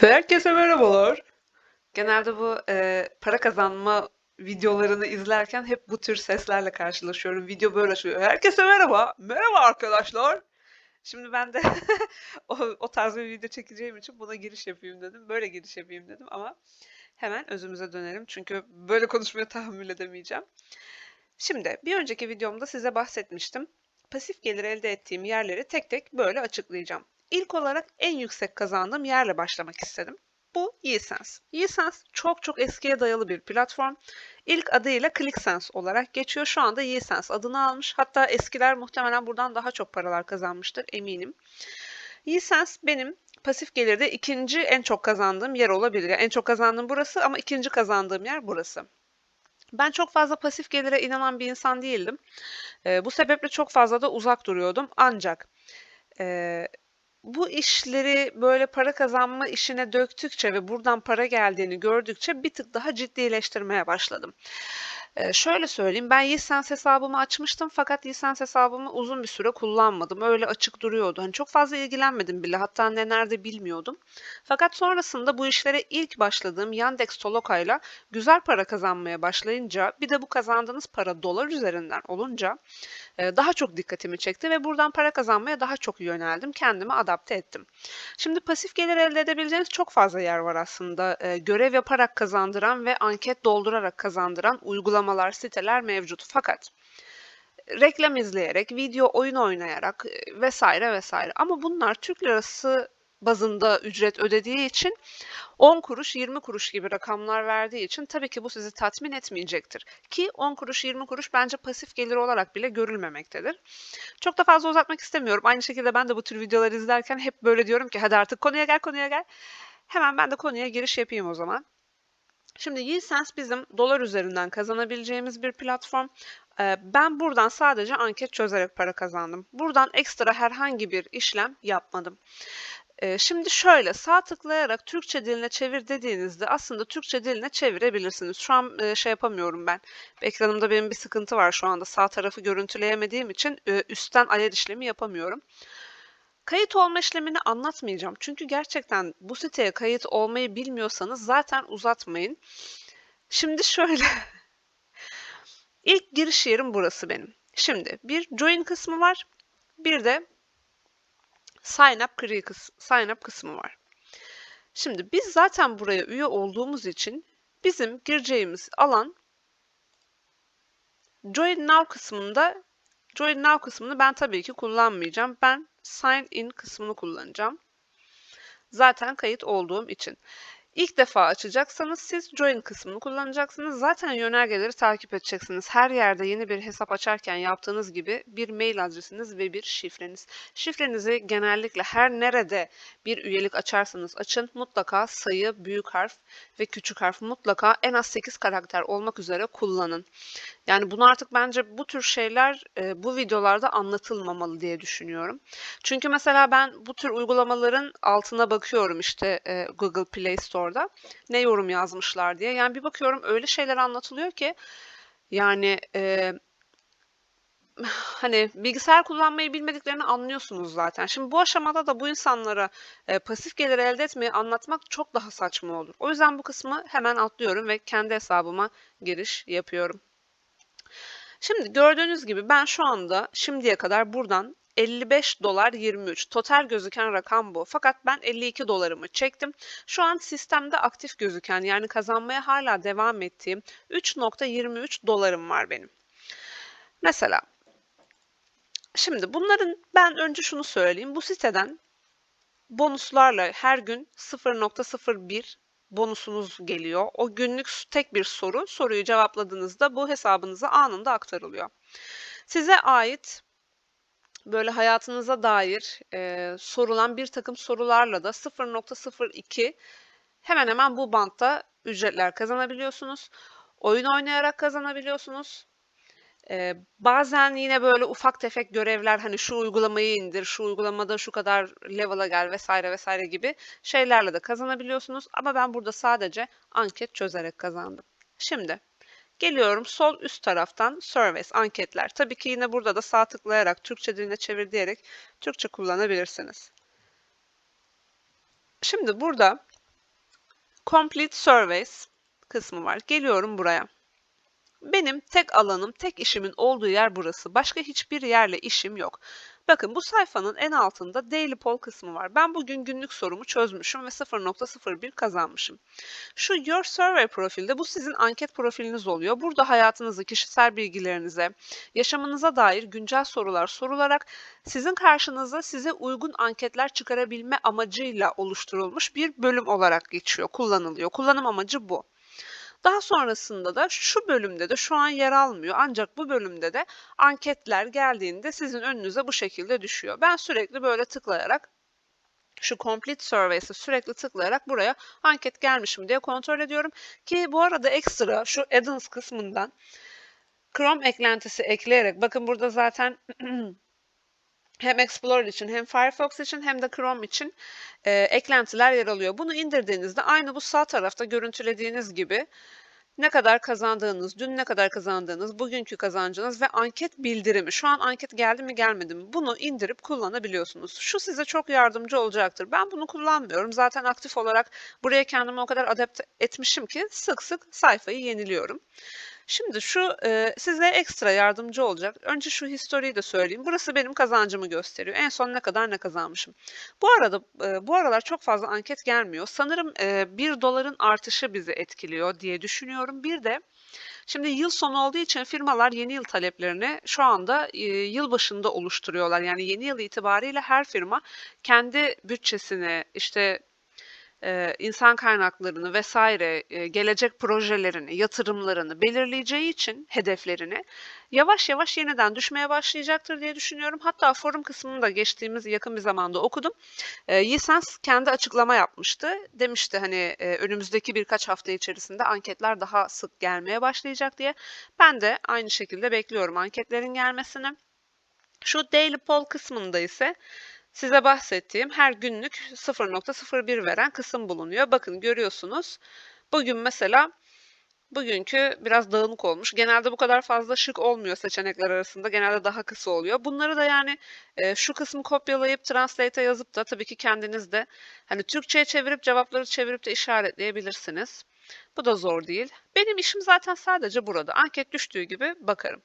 Herkese merhabalar. Genelde bu e, para kazanma videolarını izlerken hep bu tür seslerle karşılaşıyorum. Video böyle açılıyor. Herkese merhaba. Merhaba arkadaşlar. Şimdi ben de o, o tarz bir video çekeceğim için buna giriş yapayım dedim. Böyle giriş yapayım dedim ama hemen özümüze dönelim. Çünkü böyle konuşmaya tahammül edemeyeceğim. Şimdi bir önceki videomda size bahsetmiştim. Pasif gelir elde ettiğim yerleri tek tek böyle açıklayacağım. İlk olarak en yüksek kazandığım yerle başlamak istedim. Bu Yesense. Yesense çok çok eskiye dayalı bir platform. İlk adıyla ClickSense olarak geçiyor. Şu anda Yesense adını almış. Hatta eskiler muhtemelen buradan daha çok paralar kazanmıştır eminim. Yesense benim pasif gelirde ikinci en çok kazandığım yer olabilir. Yani en çok kazandığım burası ama ikinci kazandığım yer burası. Ben çok fazla pasif gelire inanan bir insan değildim. E, bu sebeple çok fazla da uzak duruyordum. Ancak e, bu işleri böyle para kazanma işine döktükçe ve buradan para geldiğini gördükçe bir tık daha ciddileştirmeye başladım. Ee, şöyle söyleyeyim, ben Yesens hesabımı açmıştım fakat Yesens hesabımı uzun bir süre kullanmadım. Öyle açık duruyordu. Hani çok fazla ilgilenmedim bile. Hatta ne nerede bilmiyordum. Fakat sonrasında bu işlere ilk başladığım Yandex Toloka'yla güzel para kazanmaya başlayınca bir de bu kazandığınız para dolar üzerinden olunca e, daha çok dikkatimi çekti ve buradan para kazanmaya daha çok yöneldim. Kendimi adapte ettim. Şimdi pasif gelir elde edebileceğiniz çok fazla yer var aslında. E, görev yaparak kazandıran ve anket doldurarak kazandıran uygulamalar, siteler mevcut. Fakat reklam izleyerek, video oyun oynayarak e, vesaire vesaire. Ama bunlar Türk lirası bazında ücret ödediği için 10 kuruş 20 kuruş gibi rakamlar verdiği için tabii ki bu sizi tatmin etmeyecektir. Ki 10 kuruş 20 kuruş bence pasif gelir olarak bile görülmemektedir. Çok da fazla uzatmak istemiyorum. Aynı şekilde ben de bu tür videoları izlerken hep böyle diyorum ki hadi artık konuya gel konuya gel. Hemen ben de konuya giriş yapayım o zaman. Şimdi Yielsense bizim dolar üzerinden kazanabileceğimiz bir platform. Ben buradan sadece anket çözerek para kazandım. Buradan ekstra herhangi bir işlem yapmadım. Şimdi şöyle sağ tıklayarak Türkçe diline çevir dediğinizde aslında Türkçe diline çevirebilirsiniz. Şu an şey yapamıyorum ben. Ekranımda benim bir sıkıntı var şu anda. Sağ tarafı görüntüleyemediğim için üstten ayar işlemi yapamıyorum. Kayıt olma işlemini anlatmayacağım. Çünkü gerçekten bu siteye kayıt olmayı bilmiyorsanız zaten uzatmayın. Şimdi şöyle. İlk giriş yerim burası benim. Şimdi bir join kısmı var. Bir de sign up, sign up kısmı var. Şimdi biz zaten buraya üye olduğumuz için bizim gireceğimiz alan Join Now kısmında Join Now kısmını ben tabii ki kullanmayacağım. Ben Sign In kısmını kullanacağım. Zaten kayıt olduğum için. İlk defa açacaksanız siz Join kısmını kullanacaksınız. Zaten yönergeleri takip edeceksiniz. Her yerde yeni bir hesap açarken yaptığınız gibi bir mail adresiniz ve bir şifreniz. Şifrenizi genellikle her nerede bir üyelik açarsanız açın mutlaka sayı, büyük harf ve küçük harf mutlaka en az 8 karakter olmak üzere kullanın. Yani bunu artık bence bu tür şeyler e, bu videolarda anlatılmamalı diye düşünüyorum. Çünkü mesela ben bu tür uygulamaların altına bakıyorum işte e, Google Play Store'da ne yorum yazmışlar diye. Yani bir bakıyorum öyle şeyler anlatılıyor ki yani e, hani bilgisayar kullanmayı bilmediklerini anlıyorsunuz zaten. Şimdi bu aşamada da bu insanlara e, pasif gelir elde etmeyi anlatmak çok daha saçma olur. O yüzden bu kısmı hemen atlıyorum ve kendi hesabıma giriş yapıyorum. Şimdi gördüğünüz gibi ben şu anda şimdiye kadar buradan 55 dolar 23. Total gözüken rakam bu. Fakat ben 52 dolarımı çektim. Şu an sistemde aktif gözüken yani kazanmaya hala devam ettiğim 3.23 dolarım var benim. Mesela şimdi bunların ben önce şunu söyleyeyim. Bu siteden bonuslarla her gün 0.01 bonusunuz geliyor. O günlük tek bir soru. Soruyu cevapladığınızda bu hesabınıza anında aktarılıyor. Size ait böyle hayatınıza dair e, sorulan bir takım sorularla da 0.02 hemen hemen bu bantta ücretler kazanabiliyorsunuz. Oyun oynayarak kazanabiliyorsunuz. Ee, bazen yine böyle ufak tefek görevler hani şu uygulamayı indir, şu uygulamada şu kadar level'a gel vesaire vesaire gibi şeylerle de kazanabiliyorsunuz. Ama ben burada sadece anket çözerek kazandım. Şimdi geliyorum sol üst taraftan Surveys, anketler. Tabii ki yine burada da sağ tıklayarak Türkçe diline çevir diyerek Türkçe kullanabilirsiniz. Şimdi burada Complete Surveys kısmı var. Geliyorum buraya. Benim tek alanım, tek işimin olduğu yer burası. Başka hiçbir yerle işim yok. Bakın bu sayfanın en altında Daily Poll kısmı var. Ben bugün günlük sorumu çözmüşüm ve 0.01 kazanmışım. Şu Your Survey profilde bu sizin anket profiliniz oluyor. Burada hayatınızı, kişisel bilgilerinize, yaşamınıza dair güncel sorular sorularak sizin karşınıza size uygun anketler çıkarabilme amacıyla oluşturulmuş bir bölüm olarak geçiyor, kullanılıyor. Kullanım amacı bu. Daha sonrasında da şu bölümde de şu an yer almıyor ancak bu bölümde de anketler geldiğinde sizin önünüze bu şekilde düşüyor. Ben sürekli böyle tıklayarak şu Complete Surveys'e sürekli tıklayarak buraya anket gelmiş mi diye kontrol ediyorum. Ki bu arada ekstra şu Addons kısmından Chrome eklentisi ekleyerek bakın burada zaten hem Explorer için hem Firefox için hem de Chrome için e, eklentiler yer alıyor. Bunu indirdiğinizde aynı bu sağ tarafta görüntülediğiniz gibi ne kadar kazandığınız, dün ne kadar kazandığınız, bugünkü kazancınız ve anket bildirimi. Şu an anket geldi mi gelmedi mi? Bunu indirip kullanabiliyorsunuz. Şu size çok yardımcı olacaktır. Ben bunu kullanmıyorum. Zaten aktif olarak buraya kendimi o kadar adapte etmişim ki sık sık sayfayı yeniliyorum. Şimdi şu e, size ekstra yardımcı olacak. Önce şu historiyi de söyleyeyim. Burası benim kazancımı gösteriyor. En son ne kadar ne kazanmışım. Bu arada e, bu aralar çok fazla anket gelmiyor. Sanırım e, 1 doların artışı bizi etkiliyor diye düşünüyorum. Bir de Şimdi yıl sonu olduğu için firmalar yeni yıl taleplerini şu anda e, yıl başında oluşturuyorlar. Yani yeni yıl itibariyle her firma kendi bütçesini işte insan kaynaklarını vesaire gelecek projelerini, yatırımlarını belirleyeceği için hedeflerini yavaş yavaş yeniden düşmeye başlayacaktır diye düşünüyorum. Hatta forum kısmını da geçtiğimiz yakın bir zamanda okudum. E, Yisens kendi açıklama yapmıştı. Demişti hani önümüzdeki birkaç hafta içerisinde anketler daha sık gelmeye başlayacak diye. Ben de aynı şekilde bekliyorum anketlerin gelmesini. Şu Daily Poll kısmında ise size bahsettiğim her günlük 0.01 veren kısım bulunuyor. Bakın görüyorsunuz. Bugün mesela bugünkü biraz dağınık olmuş. Genelde bu kadar fazla şık olmuyor seçenekler arasında. Genelde daha kısa oluyor. Bunları da yani e, şu kısmı kopyalayıp Translate'e yazıp da tabii ki kendiniz de hani Türkçe'ye çevirip cevapları çevirip de işaretleyebilirsiniz. Bu da zor değil. Benim işim zaten sadece burada. Anket düştüğü gibi bakarım.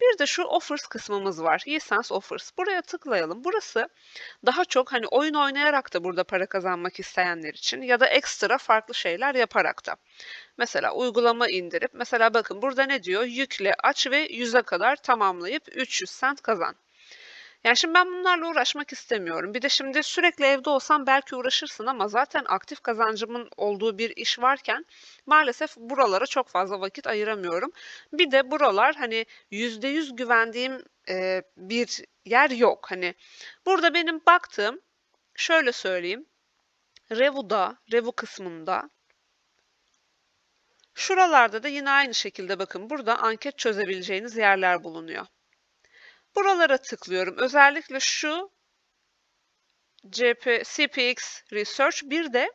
Bir de şu offers kısmımız var. License offers. Buraya tıklayalım. Burası daha çok hani oyun oynayarak da burada para kazanmak isteyenler için ya da ekstra farklı şeyler yaparak da. Mesela uygulama indirip mesela bakın burada ne diyor? Yükle, aç ve 100'e kadar tamamlayıp 300 cent kazan. Yani şimdi ben bunlarla uğraşmak istemiyorum. Bir de şimdi sürekli evde olsam belki uğraşırsın ama zaten aktif kazancımın olduğu bir iş varken maalesef buralara çok fazla vakit ayıramıyorum. Bir de buralar hani %100 güvendiğim e, bir yer yok. Hani burada benim baktığım şöyle söyleyeyim. Revu'da, Revu kısmında Şuralarda da yine aynı şekilde bakın burada anket çözebileceğiniz yerler bulunuyor. Buralara tıklıyorum. Özellikle şu CP, CPX Research bir de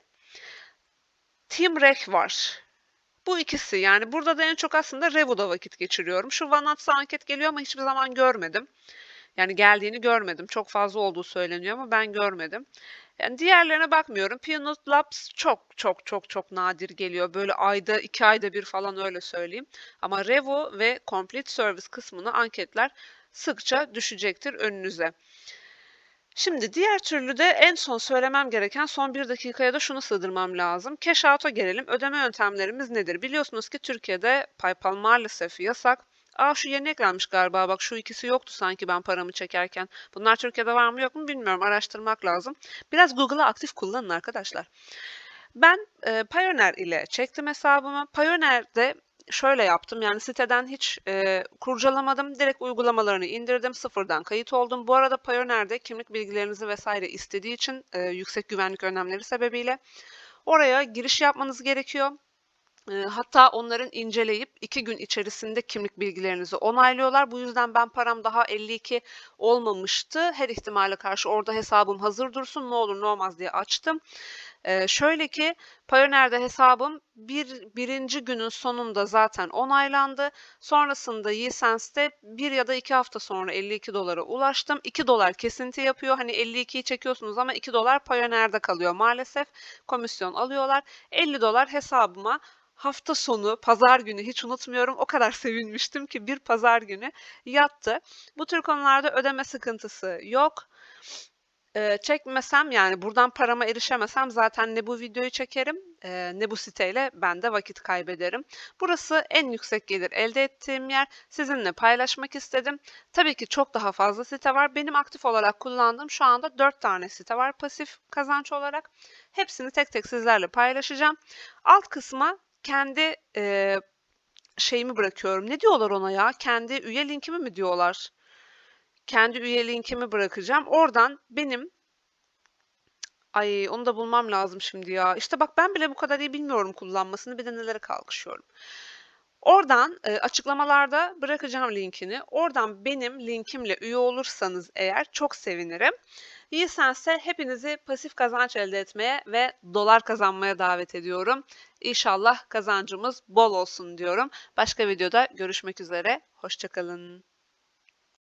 TeamRec var. Bu ikisi yani burada da en çok aslında Revo'da vakit geçiriyorum. Şu Vanatsa anket geliyor ama hiçbir zaman görmedim. Yani geldiğini görmedim. Çok fazla olduğu söyleniyor ama ben görmedim. Yani diğerlerine bakmıyorum. Peanut Labs çok çok çok çok nadir geliyor. Böyle ayda iki ayda bir falan öyle söyleyeyim. Ama Revo ve Complete Service kısmını anketler sıkça düşecektir önünüze. Şimdi diğer türlü de en son söylemem gereken son bir dakikaya da şunu sığdırmam lazım. Cash out'a gelelim. Ödeme yöntemlerimiz nedir? Biliyorsunuz ki Türkiye'de PayPal maalesef yasak. Aa şu yeni eklenmiş galiba bak şu ikisi yoktu sanki ben paramı çekerken. Bunlar Türkiye'de var mı yok mu bilmiyorum araştırmak lazım. Biraz Google'ı aktif kullanın arkadaşlar. Ben e, Payoneer ile çektim hesabımı. Payoneer'de şöyle yaptım. Yani siteden hiç e, kurcalamadım. Direkt uygulamalarını indirdim. Sıfırdan kayıt oldum. Bu arada Payoneer'de kimlik bilgilerinizi vesaire istediği için e, yüksek güvenlik önlemleri sebebiyle oraya giriş yapmanız gerekiyor. Eee, hatta onların inceleyip 2 gün içerisinde kimlik bilgilerinizi onaylıyorlar. Bu yüzden ben param daha 52 olmamıştı. Her ihtimale karşı orada hesabım hazır dursun, ne olur ne olmaz diye açtım. Eee, şöyle ki Payoneer'de hesabım bir, birinci günün sonunda zaten onaylandı. Sonrasında Yesense'de bir ya da iki hafta sonra 52 dolara ulaştım. 2 dolar kesinti yapıyor. Hani 52'yi çekiyorsunuz ama 2 dolar Payoneer'de kalıyor maalesef. Komisyon alıyorlar. 50 dolar hesabıma hafta sonu, pazar günü hiç unutmuyorum. O kadar sevinmiştim ki bir pazar günü yattı. Bu tür konularda ödeme sıkıntısı yok. Eee, çekmesem yani buradan parama erişemesem zaten ne bu videoyu çekerim eee, ne bu siteyle ben de vakit kaybederim. Burası en yüksek gelir elde ettiğim yer. Sizinle paylaşmak istedim. Tabii ki çok daha fazla site var. Benim aktif olarak kullandığım şu anda 4 tane site var pasif kazanç olarak. Hepsini tek tek sizlerle paylaşacağım. Alt kısma kendi eee, şeyimi bırakıyorum. Ne diyorlar ona ya? Kendi üye linkimi mi diyorlar? Kendi üye linkimi bırakacağım. Oradan benim Ay onu da bulmam lazım şimdi ya. İşte bak ben bile bu kadar iyi bilmiyorum kullanmasını. Bir de nelere kalkışıyorum. Oradan e, açıklamalarda bırakacağım linkini. Oradan benim linkimle üye olursanız eğer çok sevinirim. Değilsense hepinizi pasif kazanç elde etmeye ve dolar kazanmaya davet ediyorum. İnşallah kazancımız bol olsun diyorum. Başka videoda görüşmek üzere. Hoşçakalın.